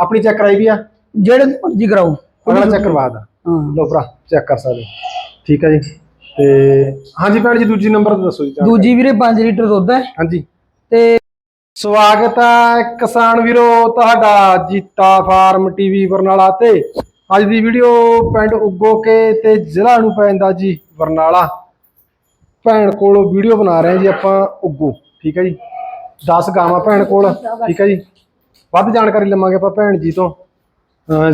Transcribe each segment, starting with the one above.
ਆਪਣੀ ਚੈੱਕ ਕਰਾਈ ਵੀ ਆ। ਜਿਹੜੇ ਮਰਜ਼ੀ ਕਰਾਓ। ਅਗਲਾ ਚੈੱਕ ਕਰਵਾ ਦਾ। ਹਾਂ। ਲੋ ਭਰਾ ਚੈੱਕ ਕਰ ਸਕਦੇ। ਠੀਕ ਹੈ ਜੀ। ਤੇ ਹਾਂਜੀ ਭੈਣ ਜੀ ਦੂਜੀ ਨੰਬਰ ਤੇ ਦੱਸੋ ਜੀ। ਦੂਜੀ ਵੀਰੇ 5 ਲੀਟਰ ਦੁੱਧ ਹੈ। ਹਾਂਜੀ। ਤੇ ਸਵਾਗਤ ਹੈ ਕਿਸਾਨ ਵੀਰੋ ਤੁਹਾਡਾ ਜੀਤਾ ਫਾਰਮ ਟੀਵੀ ਬਰਨਾਲਾ ਤੇ। ਅੱਜ ਦੀ ਵੀਡੀਓ ਪਿੰਡ ਉਗੋ ਕੇ ਤੇ ਜ਼ਿਲ੍ਹਾ ਨੂੰ ਪੈਂਦਾ ਜੀ ਬਰਨਾਲਾ ਭੈਣ ਕੋਲ ਵੀਡੀਓ ਬਣਾ ਰਹੇ ਜੀ ਆਪਾਂ ਉਗੋ। ਠੀਕ ਹੈ ਜੀ। 10 ਗਾਵਾਂ ਭੈਣ ਕੋਲ। ਠੀਕ ਹੈ ਜੀ। ਵੱਧ ਜਾਣਕਾਰੀ ਲਵਾਂਗੇ ਆਪਾਂ ਭੈਣ ਜੀ ਤੋਂ।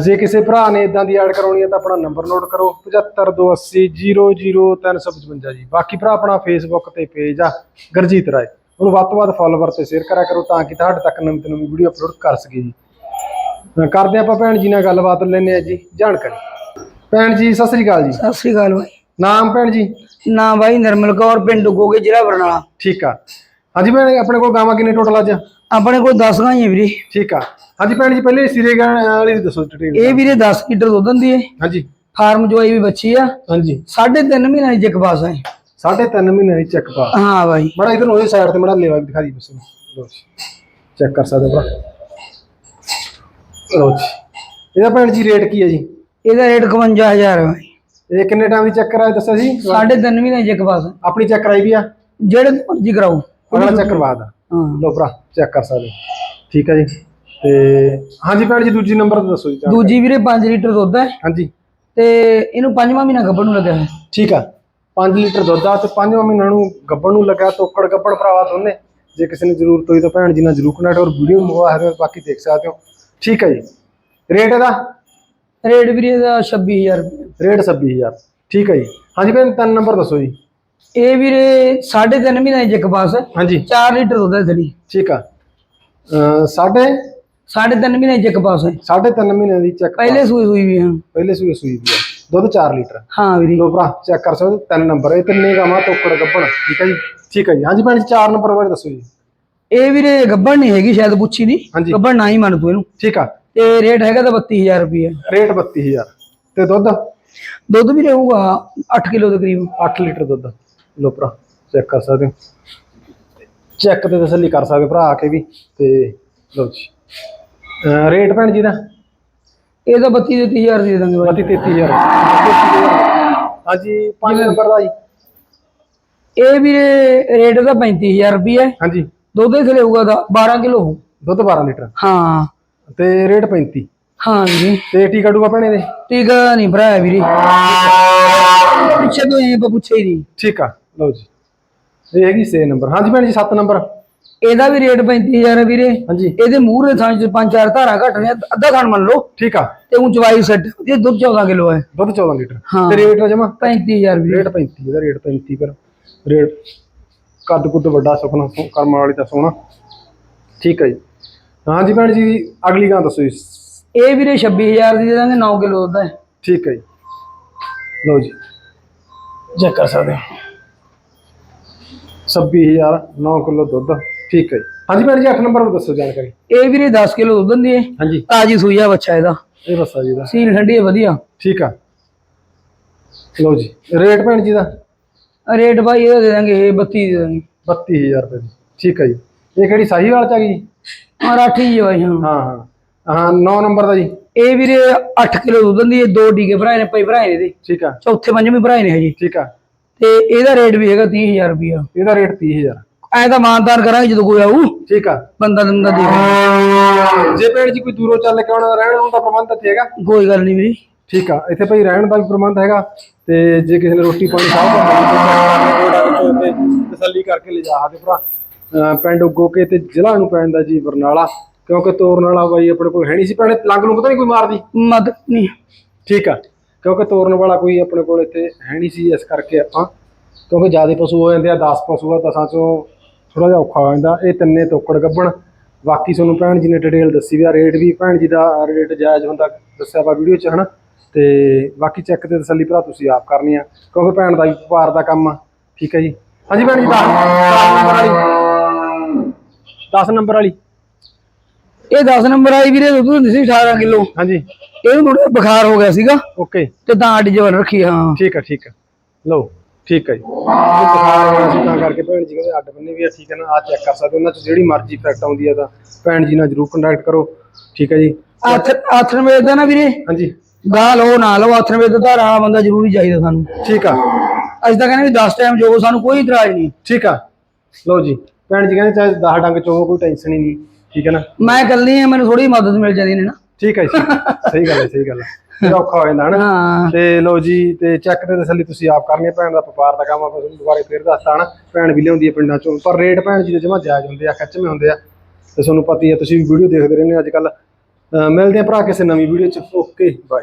ਜੇ ਕਿਸੇ ਭਰਾ ਨੇ ਇਦਾਂ ਦੀ ਐਡ ਕਰਾਉਣੀ ਹੈ ਤਾਂ ਆਪਣਾ ਨੰਬਰ ਨੋਟ ਕਰੋ 7528000355 ਜੀ। ਬਾਕੀ ਭਰਾ ਆਪਣਾ ਫੇਸਬੁੱਕ ਤੇ ਪੇਜ ਆ ਗਰਜੀਤ ਰਾਏ। ਉਹਨੂੰ ਵੱਧ ਤੋਂ ਵੱਧ ਫਾਲੋਵਰ ਤੇ ਸ਼ੇਅਰ ਕਰਿਆ ਕਰੋ ਤਾਂ ਕਿ ਤੁਹਾਡੇ ਤੱਕ ਨਵੀਂ ਤੋਂ ਨਵੀਂ ਵੀਡੀਓ ਅਪਲੋਡ ਕਰ ਸਕੀਏ ਜੀ। ਕਰਦੇ ਆਪਾਂ ਭੈਣ ਜੀ ਨਾਲ ਗੱਲਬਾਤ ਲੈਣੇ ਆ ਜੀ ਜਾਣਕਾਰੀ। ਭੈਣ ਜੀ ਸਤਿ ਸ੍ਰੀ ਅਕਾਲ ਜੀ। ਸਤਿ ਸ੍ਰੀ ਅਕਾਲ ਬਾਈ। ਨਾਮ ਭੈਣ ਜੀ? ਨਾ ਬਾਈ ਨਿਰਮਲ ਕੌਰ ਪਿੰਡ ਗੋਗੇ ਜ਼ਿਲ੍ਹਾ ਬਰਨਾਲਾ। ਠੀਕ ਆ। ਹਾਂਜੀ ਭੈਣ ਆਪਣੇ ਕੋਲ ਗਾਵਾਂ ਕਿੰਨੇ ਟੋਟਲ ਅੱਜ? ਆਪਣੇ ਕੋਲ 10 ਗਾਈਆਂ ਵੀਰੇ। ਠੀਕ ਆ। ਹਾਂਜੀ ਭੈਣ ਜੀ ਪਹਿਲੇ ਸਿਰੇ ਗਾਂ ਵਾਲੀ ਦੱਸੋ ਡਿਟੇਲ ਇਹ ਵੀਰੇ 10 ਲੀਟਰ ਦੁੱਧ ਦਿੰਦੀ ਹੈ ਹਾਂਜੀ। ਫਾਰਮ ਜੋਈ ਵੀ ਬੱਚੀ ਆ। ਹਾਂਜੀ। ਸਾਢੇ ਤਿੰਨ ਮਹੀਨਿਆਂ ਦੀ ਜਿੱਕ ਪਾਸ ਹੈ ਸਾਢੇ ਤਿੰਨ ਮਹੀਨੇ ਦੀ ਚੈੱਕ ਪਾ ਹਾਂ ਬਾਈ। ਬੜਾ ਇਧਰ ਹੋਏ ਸਾਈਡ ਤੇ ਮੜਾ ਲੇਵਾ ਦਿਖਾ ਦੀ ਬਸ ਚੈੱਕ ਕਰ ਸਕਦੇ ਹੋ ਭਰਾ। ਲੋ ਜੀ। ਇਹਦਾ ਭੈਣ ਜੀ ਰੇਟ ਕੀ ਹੈ ਜੀ? ਇਹਦਾ ਰੇਟ 51000 ਹੈ ਬਾਈ। ਇਹ ਕਿੰਨੇ ਟਾਈਮ ਦੀ ਚੈੱਕ ਕਰਾਇਆ ਦੱਸਿਆ ਜੀ ਸਾਢੇ ਤਿੰਨ ਮਹੀਨਿਆਂ ਦੀ ਜਿੱਕ ਪਾਸ ਹੈ ਆਪਣੀ ਚੈੱਕ ਕਰਾਈ ਵੀ ਆ? ਜਿਹੜੇ ਮਰਜ਼ੀ ਕਰਾਓ। ਅਗਲਾ ਚੈੱਕ ਕਰਵਾ ਦਾ। ਹਾਂ। ਲੋ ਭਰਾ ਚੈੱਕ ਕਰ ਸਕਦੇ ਹੋ। ਠੀਕ ਹੈ ਜੀ। ਤੇ ਹਾਂਜੀ ਭੈਣ ਜੀ ਦੂਜੀ ਨੰਬਰ ਤੇ ਦੱਸੋ ਜੀ ਜਾਣਕਾਰੀ। ਦੂਜੀ ਵੀਰੇ 5 ਲੀਟਰ ਦੁੱਧ ਹੈ। ਹਾਂਜੀ। ਤੇ ਇਹਨੂੰ ਪੰਜਵਾਂ ਮਹੀਨਾ ਗੱਭਣ ਨੂੰ ਲੱਗਿਆ ਹੈ ਠੀਕ ਆ। 5 ਲੀਟਰ ਦੁੱਧ ਆ ਤੇ ਪੰਜਵਾਂ ਮਹੀਨਾ ਨੂੰ ਗੱਬਣ ਨੂੰ ਲੱਗਾ ਤੋਕੜ ਗੱਬਣ ਭਰਾਵਾ ਦੋਨੇ। ਜੇ ਕਿਸੇ ਨੂੰ ਜ਼ਰੂਰਤ ਹੋਈ ਤਾਂ ਭੈਣ ਜੀ ਨਾਲ ਜ਼ਰੂਰ ਕਨੈਕਟ ਔਰ ਵੀਡੀਓ ਮੰਗਵਾ ਹੋ ਬਾਕੀ ਦੇਖ ਸਕਦੇ ਹੋ। ਠੀਕ ਹੈ ਜੀ। ਰੇਟ ਇਹਦਾ? ਰੇਟ ਵੀਰੇ ਇਹਦਾ 26000 ਰੁਪਏ। ਰੇਟ 26000 ਠੀਕ ਹੈ ਜੀ। ਹਾਂਜੀ ਭੈਣ ਤਿੰਨ ਨੰਬਰ ਦੱਸੋ ਜੀ। ਇਹ ਵੀਰੇ ਸਾਢੇ ਤਿੰਨ ਮਹੀਨਿਆਂ ਦੀ ਜਿੱਕ ਪਾਸ ਹੈ ਹਾਂਜੀ। 4 ਲੀਟਰ ਦੁੱਧ ਹੈ ਥਲੀ ਠੀਕ ਆ। ਅਹ ਸਾਢੇ? ਸਾਢੇ ਤਿੰਨ ਮਹੀਨੇ ਚੈੱਕ ਪਾਸ ਹੈ। ਸਾਢੇ ਤਿੰਨ ਮਹੀਨੇ ਦੀ ਚੈੱਕ ਪਹਿਲੇ ਸੂਈ ਹੋਈ ਵੀ ਹਾਂ ਪਹਿਲੇ ਸੂਏ ਸੂਈ ਦੀ ਆ। ਦੁੱਧ 4 ਲੀਟਰ। ਹਾਂ ਵੀਰੇ। ਲੋ ਭਰਾ ਚੈੱਕ ਕਰ ਸਕਦੇ ਹੋ, ਤਿੰਨ ਨੰਬਰ ਇਹ ਤਿੰਨੇ ਗਾਵਾਂ ਤੋਕੜ ਗੱਬਣ। ਠੀਕ ਹੈ ਜੀ? ਠੀਕ ਹੈ ਜੀ। ਹਾਂਜੀ ਭੈਣ ਜੀ 4 ਨੰਬਰ ਬਾਰੇ ਦੱਸੋ ਜੀ। ਇਹ ਵੀਰੇ ਗੱਬਣ ਨਹੀਂ ਹੈਗੀ ਸ਼ਾਇਦ ਪੁੱਛੀ ਦੀ। ਹਾਂਜੀ। ਗੱਬਣ ਨਾ ਹੀ ਮੰਨ ਤੂੰ ਇਹਨੂੰ। ਠੀਕ ਆ। ਤੇ ਰੇਟ ਹੈਗਾ ਤਾਂ 32000 ਰੁਪਏ ਰੇਟ 32000 ਤੇ ਦੁੱਧ? ਦੁੱਧ ਵੀ ਰਹੂਗਾ 8 ਕਿਲੋ ਦੇ ਕਰੀਬ। 8 ਲੀਟਰ ਦੁੱਧ। ਲੋ ਭਰਾ ਚੈੱਕ ਕਰ ਸਕਦੇ ਹੋ। ਚੈੱਕ ਤੇ ਤਸੱਲੀ ਕਰ ਸਕਦੇ ਭਰਾ ਆ ਕੇ ਵੀ ਤੇ ਲੋ ਜੀ। ਰੇਟ ਭੈਣ ਜੀ ਦਾ? ਇਹ ਤਾਂ 32 ਦੇ 30000 ਦੇ ਦਾਂਗੇ ਬਾਈ। 32 33000 ਹਾਂਜੀ 5 ਨੰਬਰ ਦਾ ਜੀ। ਇਹ ਵੀਰੇ ਰੇਟ ਦਾ 35000 ਰੁਪਏ ਹਾਂਜੀ। ਦੁੱਧ ਇਹ ਰਹੂਗਾ ਦਾ 12 ਕਿਲੋ ਦੁੱਧ 12 ਲੀਟਰ। ਹਾਂ। ਤੇ ਰੇਟ 35 ਹਾਂ ਵੀਰੇ ਤੇ ਟੀਕਾ ਡੂਗਾ ਭੈਣੇ ਦੇ? ਟੀਕਾ ਨਹੀਂ ਭਰਾਇਆ ਵੀਰੇ। ਪਿੱਛੇ ਤੋਂ ਇਹ ਪੁੱਛੇ ਹੀ ਨਹੀਂ। ਠੀਕ ਆ। ਲਓ ਜੀ। ਇਹ ਹੈਗੀ 6 ਨੰਬਰ। ਹਾਂਜੀ ਭੈਣ ਜੀ 7 ਨੰਬਰ। ਇਹਦਾ ਵੀ ਰੇਟ 35000 ਹੈ ਵੀਰੇ। ਹਾਂਜੀ। ਇਹਦੇ ਮੂਹਰੇ ਥਾਂ ਚ ਪੰਜ ਚਾਰ ਧਾਰਾਂ ਘੱਟ ਨੇ ਅੱਧਾ ਖਾਣ ਮੰਨ ਲਓ। ਠੀਕ ਆ। ਤੇ ਉਂਚਾਈ ਸੈੱਟ ਇਹ ਦੁੱਧ 14 ਕਿਲੋ ਹੈ। ਦੁੱਧ 14 ਲੀਟਰ। ਤੇ ਰੇਟ ਜਮਾ? 35000 ਵੀਰੇ। ਰੇਟ 35 ਇਹਦਾ ਰੇਟ 35 ਪਰ ਰੇਟ ਕੱਦ ਕੁੱਦ ਵੱਡਾ ਸੁਖਣਾ ਸੋ- ਕਰਮ ਵਾਲੀ ਤਾਂ ਸੋਹਣਾ। ਠੀਕ ਹੈ ਜੀ। ਹਾਂਜੀ ਭੈਣ ਜੀ ਅਗਲੀ ਗਾਂ ਦੱਸੋ ਜੀ। ਇਹ ਵੀਰੇ 26000 ਦੀ ਦੇ ਦਾਂਗੇ 9 ਕਿਲੋ ਦੁੱਧ ਹੈ। ਠੀਕ ਹੈ ਜੀ। ਲਓ ਜੀ। ਚੈੱਕ ਕਰ ਸਕਦੇ ਹੋ। 26000 9 ਕਿਲੋ ਦੁੱਧ। ਠੀਕ ਹੈ ਜੀ। ਹਾਂਜੀ ਭੈਣ ਜੀ 8 ਨੰਬਰ ਦੱਸੋ ਜਾਣਕਾਰੀ। ਇਹ ਵੀਰੇ 10 ਕਿਲੋ ਦੁੱਧ ਦਿੰਦੀ ਹੈ ਹਾਂਜੀ। ਤਾਜੀ ਸੂਈ ਆ ਬੱਚਾ ਇਹਦਾ। ਇਹ ਦੱਸੋ ਜੀ ਦਾ ਸੀਲ ਠੰਡੀ ਹੈ ਵਧੀਆ। ਠੀਕ ਆ। ਲਓ ਜੀ ਰੇਟ ਭੈਣ ਜੀ ਦਾ? ਰੇਟ ਬਾਈ ਇਹਦਾ ਦੇ ਦਾਂਗੇ ਇਹ 32 ਦੇ ਦਾਂਗੇ। 32000 ਰੁਪਏ ਦੀ। ਠੀਕ ਹੈ ਜੀ। ਇਹ ਕਿਹੜੀ ਸਾਹੀਵਾਲ ਚ ਆ ਗਈ ਜੀ? ਮਰਾਠੀ ਜੀ ਬਾਈ ਹਾਂ। ਹਾਂ ਹਾਂ। ਹਾਂ 9 ਨੰਬਰ ਦਾ ਜੀ। ਇਹ ਵੀਰੇ 8 ਕਿਲੋ ਦੁੱਧ ਦਿੰਦੀ ਹੈ ਦੋ ਟੀਕੇ ਭਰਾਏ ਨੇ ਪਈ ਭਰਾਏ ਨੇ ਇਹਦੇ। ਠੀਕ ਆ। ਚੌਥੇ ਪੰਜਵੇਂ ਭਰਾਏ ਨੇ ਹਜੇ ਠੀਕ ਆ। ਤੇ ਇਹਦਾ ਰੇਟ ਵੀ ਹੈਗਾ 30000 ਰੁਪਇਆ। ਇਹਦਾ ਰੇਟ 30000 ਐ ਤਾਂ ਮਾਨਦਾਰ ਕਰਾਂਗੇ ਜਦੋਂ ਕੋਈ ਆਊ ਠੀਕ ਆ। ਬੰਦਾ ਦੰਦਾ ਦੇਖ ਜੇ ਭੈਣ ਜੀ ਕੋਈ ਦੂਰੋਂ ਚੱਲ ਕੇ ਆਉਣਾ ਰਹਿਣ ਦਾ ਪ੍ਰਬੰਧ ਇੱਥੇ ਹੈਗਾ? ਕੋਈ ਗੱਲ ਨਹੀਂ ਵੀਰੇ। ਠੀਕ ਆ ਇੱਥੇ ਭਾਈ ਰਹਿਣ ਦਾ ਵੀ ਪ੍ਰਬੰਧ ਹੈਗਾ ਤੇ ਜੇ ਕਿਸੇ ਨੇ ਰੋਟੀ ਪਾਣੀ ਸਾਹ ਤੇ ਤਸੱਲੀ ਕਰਕੇ ਲਿਜਾ ਸਕਦੇ ਭਰਾ। ਪਿੰਡ ਉਗੋਕੇ ਤੇ ਜ਼ਿਲ੍ਹਾ ਨੂੰ ਪੈਂਦਾ ਜੀ ਬਰਨਾਲਾ ਕਿਉਂਕਿ ਤੋਰਨ ਵਾਲਾ ਬਾਈ ਆਪਣੇ ਕੋਲ ਹੈ ਨਹੀਂ ਸੀ ਭੈਣੇ ਲੰਗ ਨੂੰ ਪਤਾ ਨਹੀਂ ਕੋਈ ਮਾਰਦੀ? ਮਦ ਨਹੀਂ। ਠੀਕ ਆ। ਕਿਉਂਕਿ ਤੋਰਨ ਵਾਲਾ ਕੋਈ ਆਪਣੇ ਕੋਲ ਇੱਥੇ ਹੈ ਨਹੀਂ ਸੀ ਇਸ ਕਰਕੇ ਆਪਾਂ, ਕਿਉਂਕਿ ਜ਼ਿਆਦਾ ਪਸ਼ੂ ਹੋ ਜਾਂਦੇ ਆ 10 ਪਸ਼ੂ ਆ, ਦਸਾਂ ਚੋਂ ਥੋੜਾ ਜਿਹਾ ਔਖਾ ਹੋ ਜਾਂਦਾ। ਇਹ ਤਿੰਨੇ ਤੋਕੜ ਗੱਬਣ। ਬਾਕੀ ਤੁਹਾਨੂੰ ਭੈਣ ਜੀ ਨੇ ਡਿਟੇਲ ਦੱਸੀ ਵੀ ਆ ਰੇਟ ਵੀ ਭੈਣ ਜੀ ਦਾ ਰੇਟ ਜਾਇਜ਼ ਹੁੰਦਾ, ਦੱਸਿਆ ਵਾ ਵੀਡੀਓ 'ਚ, ਹਨਾ? ਤੇ ਬਾਕੀ ਚੈੱਕ ਤੇ ਤਸੱਲੀ ਭਰਾ ਤੁਸੀਂ ਆਪ ਕਰਨੀ ਆ, ਕਿਉਂਕਿ ਭੈਣ ਦਾ ਵੀ ਵਪਾਰ ਦਾ ਕੰਮ ਆ, ਠੀਕ ਹੈ ਜੀ? ਹਾਂਜੀ ਭੈਣ ਜੀ 10 ਨੰਬਰ ਵਾਲੀ। 10 ਨੰਬਰ ਵਾਲੀ। ਇਹ 10 ਨੰਬਰ ਆਈ ਵੀਰੇ ਦੁੱਧ ਹੁੰਦੀ ਸੀ 18 ਕਿਲੋ। ਹਾਂਜੀ। ਇਹਨੂੰ ਥੋੜਾ ਬੁਖਾਰ ਹੋ ਗਿਆ ਸੀਗਾ। ਓਕੇ। ਤੇ ਤਾਂ ਅੱਡੀ ਜਵਲ ਰੱਖੀ ਹਾਂ। ਠੀਕ ਹੈ ਠੀਕ ਹੈ ਲਓ ਠੀਕ ਹੈ ਜੀ। ਬੁਖਾਰ ਹੋਇਆ ਸੀ ਤਾਂ ਕਰਕੇ ਭੈਣ ਜੀ ਕਹਿੰਦੇ ਅੱਡ ਬੰਨੇ ਵੀ ਆ ਠੀਕ ਹੈ ਨਾ ਆ ਚੈੱਕ ਕਰ ਸਕਦੇ ਉਹਨਾਂ ਚ ਜਿਹੜੀ ਮਰਜ਼ੀ ਇਫੈਕਟ ਆਉਂਦੀ ਆ ਤਾਂ ਭੈਣ ਜੀ ਨਾਲ ਜਰੂਰ ਕੰਟੈਕਟ ਕਰੋ। ਠੀਕ ਹੈ ਜੀ। ਆਥ ਆਥਣ ਵੇਚ ਦਾ ਨਾ ਵੀਰੇ? ਹਾਂਜੀ। ਗਾਹ ਲਓ ਨਾ ਲਓ ਆਥਣ ਵੇਚ ਦਾ ਧਾਰਾਂ ਵਾਲਾ ਬੰਦਾ ਜ਼ਰੂਰੀ ਚਾਹੀਦਾ ਸਾਨੂੰ। ਠੀਕ ਆ। ਅਸੀਂ ਤਾਂ ਕਹਿੰਦੇ ਵੀ 10 ਟਾਈਮ ਜੋ ਸਾਨੂੰ ਕੋਈ ਇਤਰਾਜ਼ ਨਹੀਂ। ਠੀਕ ਆ। ਲਓ ਜੀ। ਭੈਣ ਜੀ ਕਹਿੰਦੇ ਚਾਹੇ 10 ਡੰਗ ਚੋਵੋ ਕੋਈ ਟੈਨਸ਼ਨ ਹੀ ਨਹੀਂ। ਠੀਕ ਹੈ ਨਾ? ਮੈਂ ਇਕੱਲੀ ਆ ਮੈਨੂੰ ਥੋੜੀ ਮਦਦ ਮਿਲ ਜਾਂਦੀ ਨੇ ਨਾ। ਠੀਕ ਹੈ ਜੀ ਸਹੀ ਗੱਲ ਹੈ ਸਹੀ ਗੱਲ ਹੈ। ਫਿਰ ਔਖਾ ਹੋ ਜਾਂਦਾ ਹਨਾ ਤੇ ਲਓ ਜੀ ਤੇ ਚੈੱਕ ਤੇ ਤਸੱਲੀ ਤੁਸੀਂ ਆਪ ਕਰਨੀ ਭੈਣ ਦਾ ਵਪਾਰ ਦਾ ਕੰਮ ਆਪਾਂ ਤੁਹਾਨੂੰ ਦੁਬਾਰੇ ਫੇਰ ਦੱਸਤਾ ਹਨਾ। ਭੈਣ ਵੀ ਲਿਆਉਂਦੀ ਹੈ ਪਿੰਡਾਂ ਚੋਂ ਪਰ ਰੇਟ ਭੈਣ ਜੀ ਦੇ ਜਮਾ ਜਾਇਜ਼ ਹੁੰਦੇ ਆ ਖੱਚਵੇਂ ਹੁੰਦੇ ਆ। ਤੇ ਤੁਹਾਨੂੰ ਪਤਾ ਹੀ ਹੈ ਤੁਸੀਂ ਵੀ ਵੀਡੀਓ ਦੇਖਦੇ ਰਹਿੰਦੇ ਹੋ ਅੱਜ ਕੱਲ ਮਿਲਦੇ ਆ ਭਰਾ ਕਿਸੇ ਨਵੀਂ ਵੀਡੀਓ ਚ। Okay bye